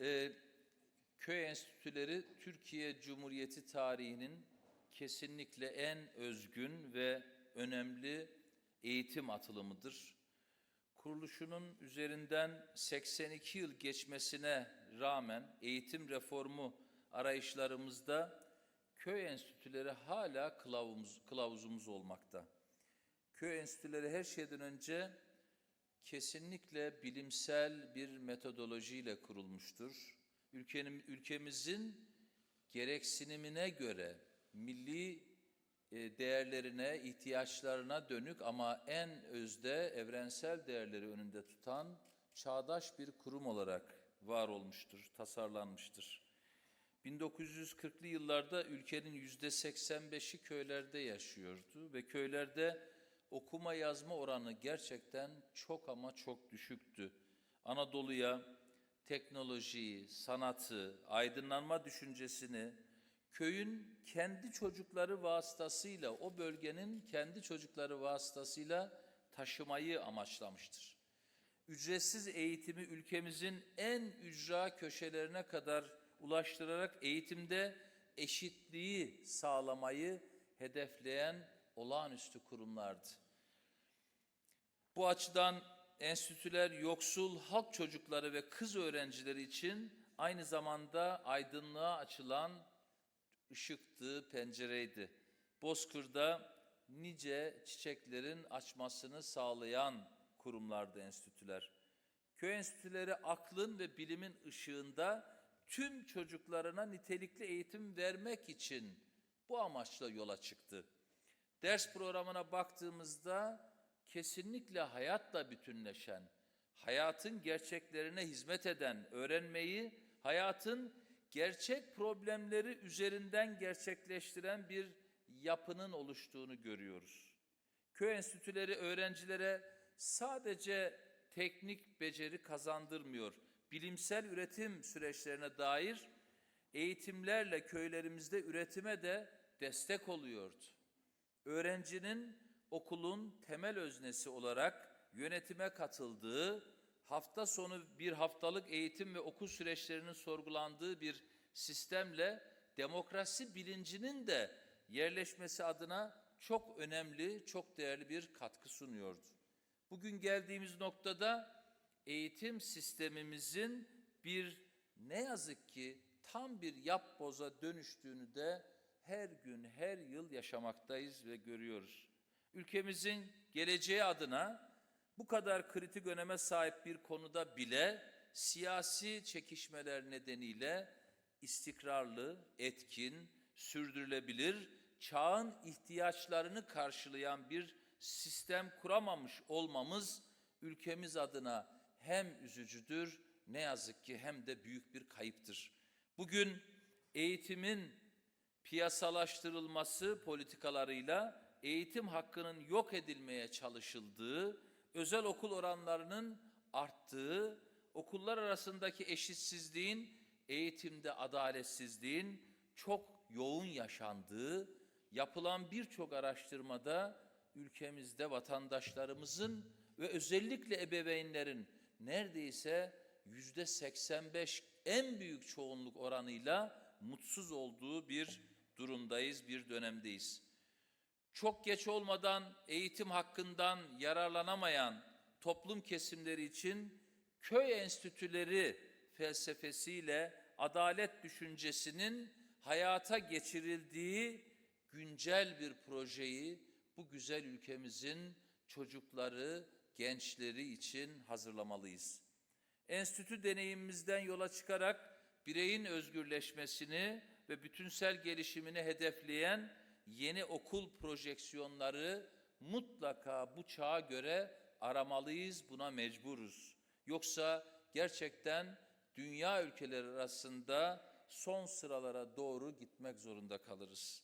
Ee, köy enstitüleri Türkiye Cumhuriyeti tarihinin kesinlikle en özgün ve önemli eğitim atılımıdır. Kuruluşunun üzerinden 82 yıl geçmesine rağmen eğitim reformu arayışlarımızda köy enstitüleri hala kılavuz, kılavuzumuz olmakta. Köy enstitüleri her şeyden önce kesinlikle bilimsel bir metodolojiyle kurulmuştur. Ülkenin, ülkemizin gereksinimine göre milli e, değerlerine, ihtiyaçlarına dönük ama en özde evrensel değerleri önünde tutan çağdaş bir kurum olarak var olmuştur, tasarlanmıştır. 1940'lı yıllarda ülkenin yüzde 85'i köylerde yaşıyordu ve köylerde okuma yazma oranı gerçekten çok ama çok düşüktü. Anadolu'ya teknolojiyi, sanatı, aydınlanma düşüncesini köyün kendi çocukları vasıtasıyla, o bölgenin kendi çocukları vasıtasıyla taşımayı amaçlamıştır. Ücretsiz eğitimi ülkemizin en ücra köşelerine kadar ulaştırarak eğitimde eşitliği sağlamayı hedefleyen olağanüstü kurumlardı. Bu açıdan enstitüler yoksul halk çocukları ve kız öğrencileri için aynı zamanda aydınlığa açılan ışıktı, pencereydi. Bozkır'da nice çiçeklerin açmasını sağlayan kurumlardı enstitüler. Köy enstitüleri aklın ve bilimin ışığında tüm çocuklarına nitelikli eğitim vermek için bu amaçla yola çıktı. Ders programına baktığımızda kesinlikle hayatla bütünleşen, hayatın gerçeklerine hizmet eden öğrenmeyi, hayatın gerçek problemleri üzerinden gerçekleştiren bir yapının oluştuğunu görüyoruz. Köy enstitüleri öğrencilere sadece teknik beceri kazandırmıyor, bilimsel üretim süreçlerine dair eğitimlerle köylerimizde üretime de destek oluyordu. Öğrencinin okulun temel öznesi olarak yönetime katıldığı, hafta sonu bir haftalık eğitim ve okul süreçlerinin sorgulandığı bir sistemle demokrasi bilincinin de yerleşmesi adına çok önemli, çok değerli bir katkı sunuyordu. Bugün geldiğimiz noktada eğitim sistemimizin bir ne yazık ki tam bir yapboza dönüştüğünü de her gün, her yıl yaşamaktayız ve görüyoruz. Ülkemizin geleceği adına bu kadar kritik öneme sahip bir konuda bile siyasi çekişmeler nedeniyle istikrarlı, etkin, sürdürülebilir, çağın ihtiyaçlarını karşılayan bir sistem kuramamış olmamız ülkemiz adına hem üzücüdür ne yazık ki hem de büyük bir kayıptır. Bugün eğitimin piyasalaştırılması politikalarıyla eğitim hakkının yok edilmeye çalışıldığı, özel okul oranlarının arttığı, okullar arasındaki eşitsizliğin, eğitimde adaletsizliğin çok yoğun yaşandığı, yapılan birçok araştırmada ülkemizde vatandaşlarımızın ve özellikle ebeveynlerin neredeyse yüzde 85 en büyük çoğunluk oranıyla mutsuz olduğu bir durumdayız, bir dönemdeyiz. Çok geç olmadan eğitim hakkından yararlanamayan toplum kesimleri için köy enstitüleri felsefesiyle adalet düşüncesinin hayata geçirildiği güncel bir projeyi bu güzel ülkemizin çocukları, gençleri için hazırlamalıyız. Enstitü deneyimimizden yola çıkarak bireyin özgürleşmesini ve bütünsel gelişimini hedefleyen yeni okul projeksiyonları mutlaka bu çağa göre aramalıyız, buna mecburuz. Yoksa gerçekten dünya ülkeleri arasında son sıralara doğru gitmek zorunda kalırız.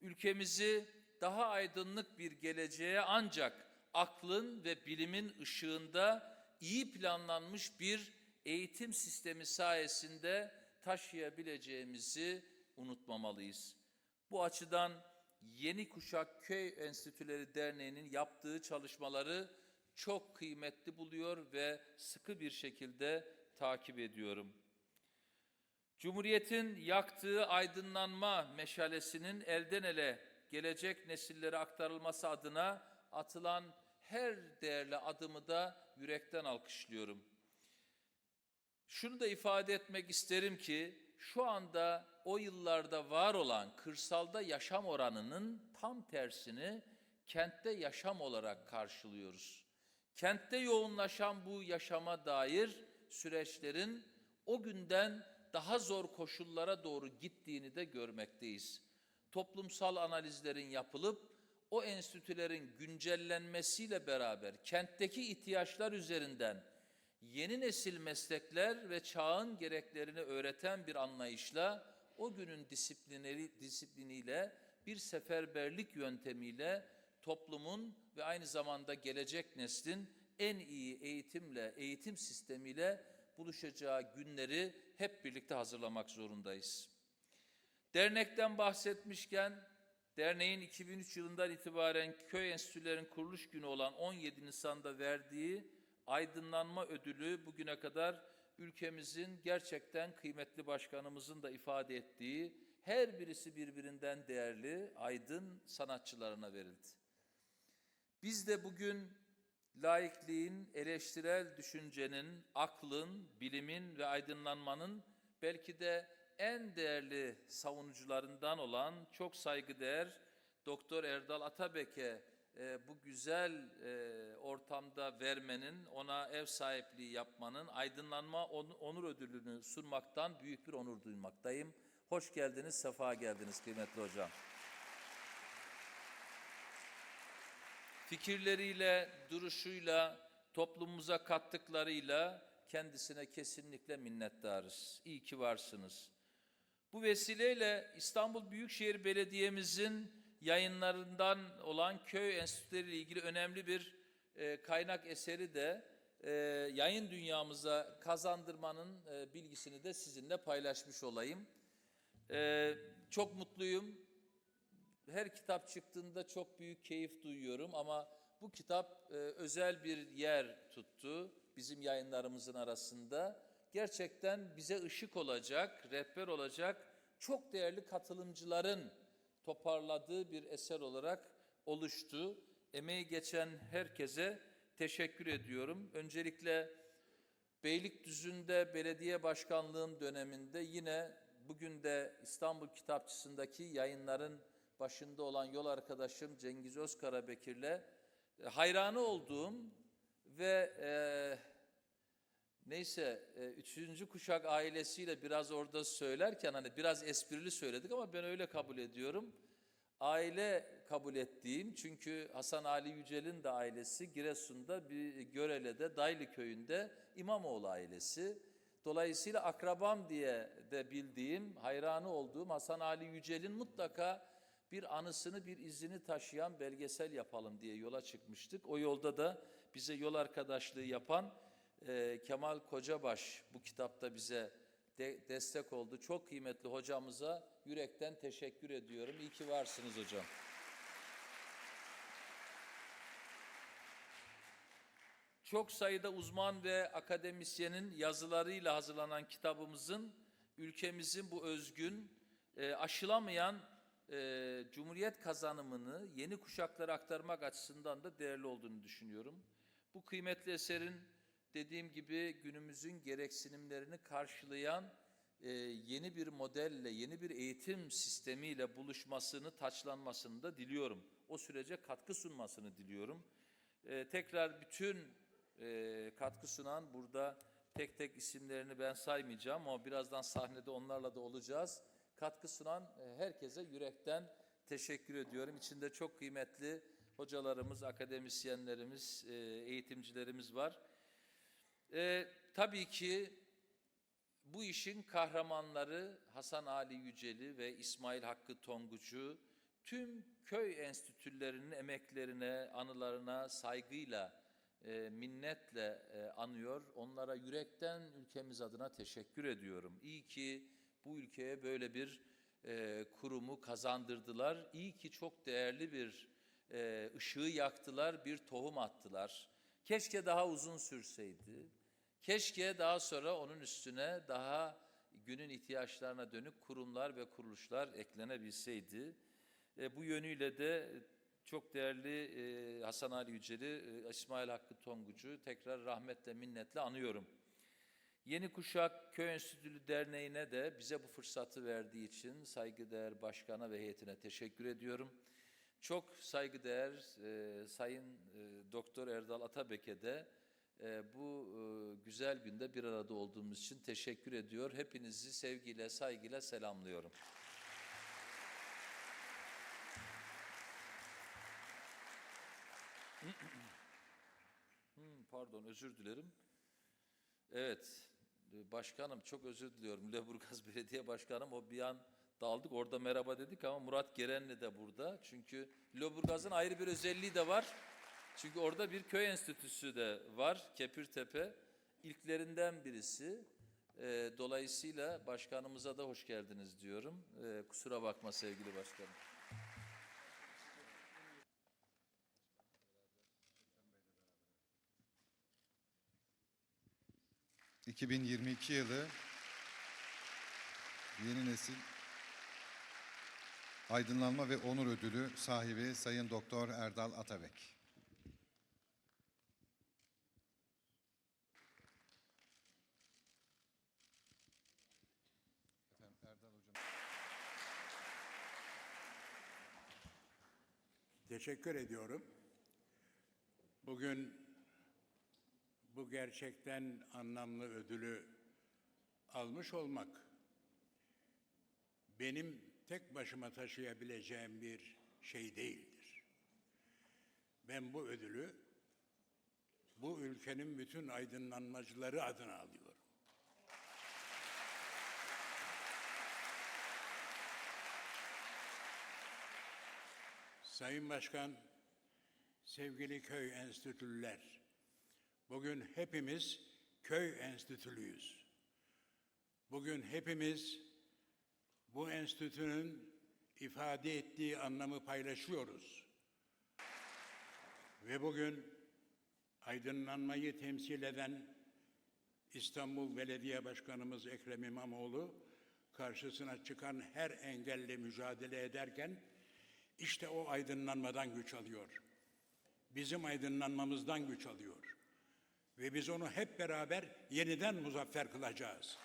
Ülkemizi daha aydınlık bir geleceğe ancak aklın ve bilimin ışığında iyi planlanmış bir eğitim sistemi sayesinde taşıyabileceğimizi unutmamalıyız. Bu açıdan Yeni Kuşak Köy Enstitüleri Derneği'nin yaptığı çalışmaları çok kıymetli buluyor ve sıkı bir şekilde takip ediyorum. Cumhuriyetin yaktığı aydınlanma meşalesinin elden ele gelecek nesillere aktarılması adına atılan her değerli adımı da yürekten alkışlıyorum. Şunu da ifade etmek isterim ki şu anda o yıllarda var olan kırsalda yaşam oranının tam tersini kentte yaşam olarak karşılıyoruz. Kentte yoğunlaşan bu yaşama dair süreçlerin o günden daha zor koşullara doğru gittiğini de görmekteyiz. Toplumsal analizlerin yapılıp o enstitülerin güncellenmesiyle beraber kentteki ihtiyaçlar üzerinden yeni nesil meslekler ve çağın gereklerini öğreten bir anlayışla o günün disiplineri, disipliniyle bir seferberlik yöntemiyle toplumun ve aynı zamanda gelecek neslin en iyi eğitimle, eğitim sistemiyle buluşacağı günleri hep birlikte hazırlamak zorundayız. Dernekten bahsetmişken, derneğin 2003 yılından itibaren köy enstitülerin kuruluş günü olan 17 Nisan'da verdiği aydınlanma ödülü bugüne kadar ülkemizin gerçekten kıymetli başkanımızın da ifade ettiği her birisi birbirinden değerli aydın sanatçılarına verildi. Biz de bugün laikliğin, eleştirel düşüncenin, aklın, bilimin ve aydınlanmanın belki de en değerli savunucularından olan çok saygıdeğer Doktor Erdal Atabek'e e, bu güzel e, ortamda vermenin, ona ev sahipliği yapmanın, aydınlanma on- onur ödülünü sunmaktan büyük bir onur duymaktayım. Hoş geldiniz, sefa geldiniz kıymetli hocam. fikirleriyle, duruşuyla, toplumumuza kattıklarıyla kendisine kesinlikle minnettarız. İyi ki varsınız. Bu vesileyle İstanbul Büyükşehir Belediye'mizin yayınlarından olan köy enstitüleri ile ilgili önemli bir e, kaynak eseri de e, yayın dünyamıza kazandırmanın e, bilgisini de sizinle paylaşmış olayım. E, çok mutluyum her kitap çıktığında çok büyük keyif duyuyorum ama bu kitap e, özel bir yer tuttu bizim yayınlarımızın arasında. Gerçekten bize ışık olacak, rehber olacak çok değerli katılımcıların toparladığı bir eser olarak oluştu. Emeği geçen herkese teşekkür ediyorum. Öncelikle Beylikdüzü'nde belediye başkanlığım döneminde yine bugün de İstanbul Kitapçısı'ndaki yayınların başında olan yol arkadaşım Cengiz Özkarabekir'le e, hayranı olduğum ve e, neyse e, üçüncü kuşak ailesiyle biraz orada söylerken hani biraz esprili söyledik ama ben öyle kabul ediyorum. Aile kabul ettiğim çünkü Hasan Ali Yücel'in de ailesi Giresun'da bir Görele'de Daylı köyünde İmamoğlu ailesi. Dolayısıyla akrabam diye de bildiğim, hayranı olduğum Hasan Ali Yücel'in mutlaka bir anısını, bir izini taşıyan belgesel yapalım diye yola çıkmıştık. O yolda da bize yol arkadaşlığı yapan e, Kemal Kocabaş bu kitapta bize de- destek oldu. Çok kıymetli hocamıza yürekten teşekkür ediyorum. İyi ki varsınız hocam. Çok sayıda uzman ve akademisyenin yazılarıyla hazırlanan kitabımızın ülkemizin bu özgün, e, aşılamayan e, Cumhuriyet kazanımını yeni kuşaklara aktarmak açısından da değerli olduğunu düşünüyorum. Bu kıymetli eserin dediğim gibi günümüzün gereksinimlerini karşılayan e, yeni bir modelle, yeni bir eğitim sistemiyle buluşmasını, taçlanmasını da diliyorum. O sürece katkı sunmasını diliyorum. E, tekrar bütün e, katkı sunan burada tek tek isimlerini ben saymayacağım ama birazdan sahnede onlarla da olacağız. Katkı sunan e, herkese yürekten teşekkür ediyorum. İçinde çok kıymetli hocalarımız, akademisyenlerimiz, e, eğitimcilerimiz var. E, tabii ki bu işin kahramanları Hasan Ali Yüceli ve İsmail Hakkı Tonguç'u tüm köy enstitülerinin emeklerine, anılarına saygıyla, e, minnetle e, anıyor. Onlara yürekten ülkemiz adına teşekkür ediyorum. İyi ki bu ülkeye böyle bir e, kurumu kazandırdılar. İyi ki çok değerli bir e, ışığı yaktılar, bir tohum attılar. Keşke daha uzun sürseydi. Keşke daha sonra onun üstüne daha günün ihtiyaçlarına dönük kurumlar ve kuruluşlar eklenebilseydi. E, bu yönüyle de çok değerli e, Hasan Ali Yücel'i, e, İsmail Hakkı Tonguç'u tekrar rahmetle, minnetle anıyorum. Yeni Kuşak Köy Enstitülü Derneği'ne de bize bu fırsatı verdiği için saygıdeğer başkana ve heyetine teşekkür ediyorum. Çok saygıdeğer e, Sayın e, Doktor Erdal Atabek'e de bu e, güzel günde bir arada olduğumuz için teşekkür ediyor. Hepinizi sevgiyle, saygıyla selamlıyorum. Hmm, pardon, özür dilerim. Evet, e, başkanım çok özür diliyorum. Lüleburgaz Belediye Başkanım o bir an daldık orada merhaba dedik ama Murat Gerenli de burada. Çünkü Lüleburgaz'ın ayrı bir özelliği de var. Çünkü orada bir köy enstitüsü de var, Kepirtepe. İlklerinden birisi. E, dolayısıyla başkanımıza da hoş geldiniz diyorum. E, kusura bakma sevgili başkanım. 2022 yılı yeni nesil aydınlanma ve onur ödülü sahibi Sayın Doktor Erdal Atabek. Erdal Hocam. Teşekkür ediyorum. Bugün bu gerçekten anlamlı ödülü almış olmak benim tek başıma taşıyabileceğim bir şey değildir. Ben bu ödülü bu ülkenin bütün aydınlanmacıları adına alıyorum. Sayın Başkan, sevgili köy enstitüller, bugün hepimiz köy enstitülüyüz. Bugün hepimiz bu enstitünün ifade ettiği anlamı paylaşıyoruz. Ve bugün aydınlanmayı temsil eden İstanbul Belediye Başkanımız Ekrem İmamoğlu karşısına çıkan her engelle mücadele ederken işte o aydınlanmadan güç alıyor. Bizim aydınlanmamızdan güç alıyor. Ve biz onu hep beraber yeniden muzaffer kılacağız.